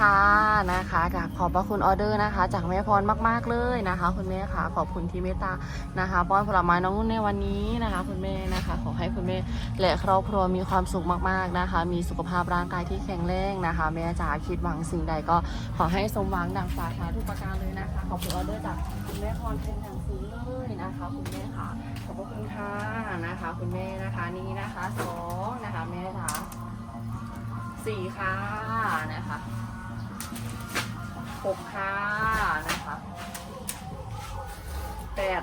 ค่ะนะคะกับขอบพระคุณออเดอร์นะคะ จากแม่พรมากๆเลยนะคะ คุณแม่ค่ะขอบคุณที่เมตตานะคะป้อนผลไม้น้องนุ่นในวันนี้นะคะ คุณแม่นะคะ ขอให้คุณแม่และครอบครัวมีความสุขมากๆนะคะ มีสุขภาพร่างกายที่แข็งแรงนะคะ แม่จ๋าคิดหวังสิ่งใดก็ขอให้สมหวังดังปรารถนาทุกประการเลยนะคะ ขอบคุณออเดอร์จากคุณแม่พรเป็นอย่างสูงเลยนะคะคุณแม่ค่ะขอบพระคุณค่ะนะคะ คุณแม่นะคะนี่นะคะสองนะคะแม่จ๋าสี่ค่ะนะคะ หกค่ะนะคะแปด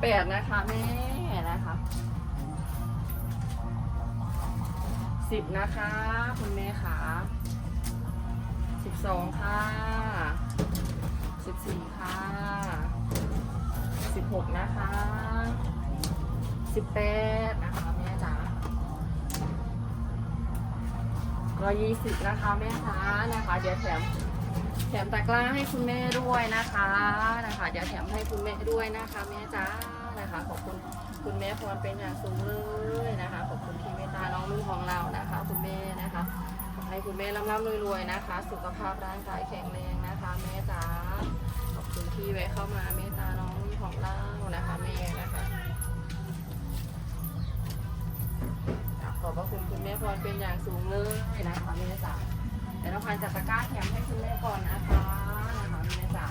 แปดนะคะแม่นะคะสิบนะคะ คุณแม่ค่ะสิบสองค่ะสิบสี่ค่ะสิบหกนะคะสิบแปดนะคะแม่จ๋าร้อยยี่สิบนะคะแม่ค้านะคะ เดี๋ยวแถม แถมตะกร้าให้คุณแม่ด้วยนะคะนะคะ เดี๋ยวแถมให้คุณแม่ด้วยนะคะแม่จ้านะคะ ขอบคุณคุณแม่พรเป็นอย่างสูงเลยนะคะ ขอบคุณที่เมตตาน้องนุ่นของเรานะคะ คุณแม่นะคะขอให้คุณแม่ร่ำร่ำรวยๆนะคะ สุขภาพร่างกายแข็งแรงนะคะแม่จ้าขอบคุณที่แวะเข้ามาเมตตาน้องนุ่นของเรานะคะแม่นะคะขอบพระคุณคุณแม่พรเป็นอย่างสูงเลยนะคะแม่จ๋า เดี๋ยวเราพันจัดตะกร้าแถมให้คุณแม่ก่อนนะคะนะคะแม่จ๋า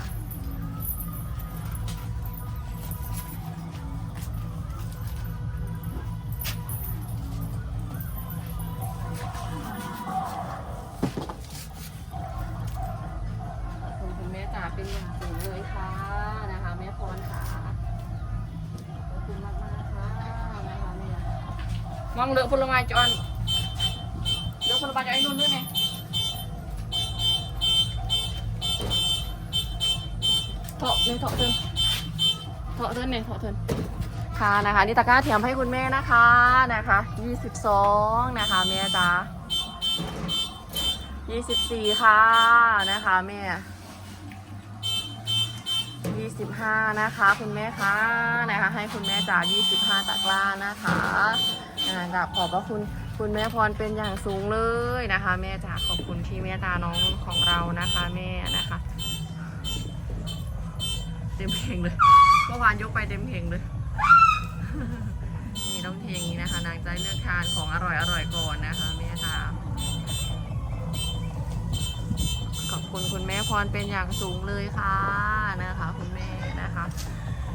ขอบคุณคุณแม่จ๋าเป็นอย่างสูงเลยค่ะนะคะแม่พรค่ะขอบคุณมากมากๆค่ะนะคะแม่มองเลือกผลไม้จอนเลือกผลไม้จอนไอ้นุ่นด้วยไง เถาะเนี่ยเถาะเทินเถาะเทินเนี่ยเถาะเทินค่ะนะคะนี่ตะกร้าเทียมให้คุณแม่นะคะนะคะ22นะคะแม่จ้า24 ค่ะนะคะแม่25 นะคะ คุณแม่คะนะคะ ให้คุณแม่จ่า25 ตะกร้านะคะอ่ากับขอบพระคุณคุณแม่พรเป็นอย่างสูงเลยนะคะ แม่จ๋าขอบคุณที่เมตตาน้องของเรานะคะ แม่นะคะ เต็มเพลงเลยเมื่อวานยกไปเต็มเพลงเลยนี่ต้องเพลงนี้นะคะ นางใจเลือกทานของอร่อยอร่อยก่อนนะคะแม่จ๋าขอบคุณคุณแม่พรเป็นอย่างสูงเลยค่ะนะคะ คุณแม่นะคะ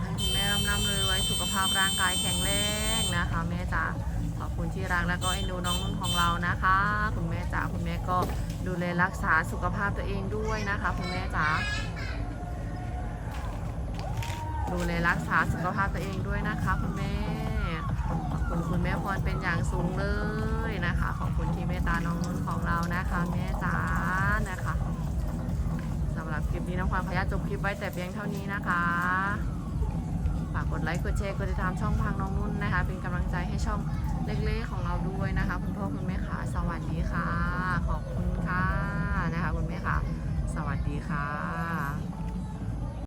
ให้คุณแม่ร่ำร่ำรวยๆสุขภาพร่างกายแข็งแรงนะคะแม่จ๋าขอบคุณที่รักแล้วก็เอ็นดูน้องนุ่นของเรานะคะ คุณแม่จ๋าคุณแม่ก็ดูแลรักษาสุขภาพตัวเองด้วยนะคะ คุณแม่จ๋า ดูแลรักษาสุขภาพตัวเองด้วยนะคะคุณแม่ ขอบคุณคุณแม่พรเป็นอย่างสูงเลยนะคะ ขอบคุณที่เมตตาน้องนุ่นของเรานะคะแม่จ๋านะคะสำหรับคลิปนี้น้องความพยาจบคลิปไว้แต่เพียงเท่านี้นะคะฝากกดไลค์กดแชร์กดติดตามช่องพังน้องนุ่นนะคะ เป็นกำลังใจให้ช่องเล็กๆของเราด้วยนะคะคุณพ่อคุณแม่ค่ะสวัสดีค่ะ ขอบคุณค่ะนะคะคุณแม่ค่ะ สวัสดีค่ะ